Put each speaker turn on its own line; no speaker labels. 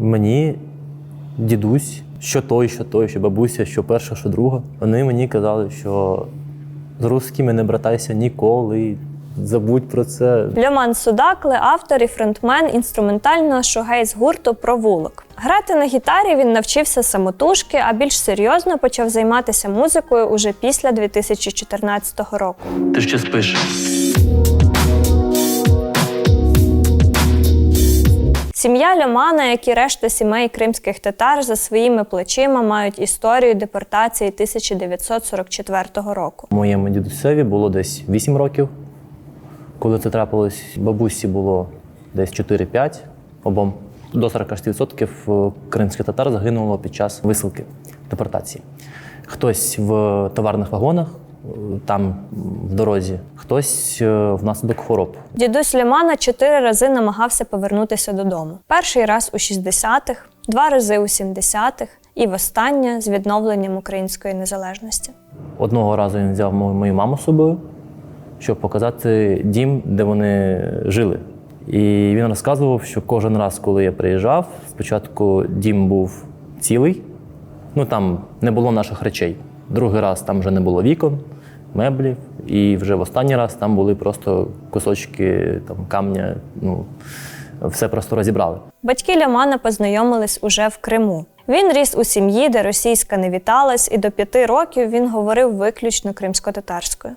Мені дідусь, що той, що той, що бабуся, що перша, що друга. Вони мені казали, що з русскими не братайся ніколи, забудь про це.
Льоман Судакли автор і фронтмен інструментального шугейз гурту Провулок. Грати на гітарі він навчився самотужки, а більш серйозно почав займатися музикою уже після 2014 року.
Ти ще спиш.
Сім'я Льомана, як і решта сімей кримських татар, за своїми плечима мають історію депортації 1944 року.
Моєму дідусеві було десь 8 років. Коли це трапилось, бабусі було десь 4-5 обом. До 46% кримських татар загинуло під час висилки депортації. Хтось в товарних вагонах, е, там в дорозі, хтось е, внаслідок хвороб.
Дідусь Льомана чотири рази намагався повернутися додому. Перший раз у 60-х, два рази у 70-х і востаннє з відновленням української незалежності.
Одного разу він взяв мою маму з собою, щоб показати дім, де вони жили. І він розказував, що кожен раз, коли я приїжджав, спочатку дім був цілий, ну там не було наших речей. Другий раз там вже не було вікон, меблів, і вже в останній раз там були просто кусочки там, камня, ну, все просто розібрали.
Батьки Лямана познайомились уже в Криму. Він ріс у сім'ї, де російська не віталась, і до п'яти років він говорив виключно кримсько-татарською.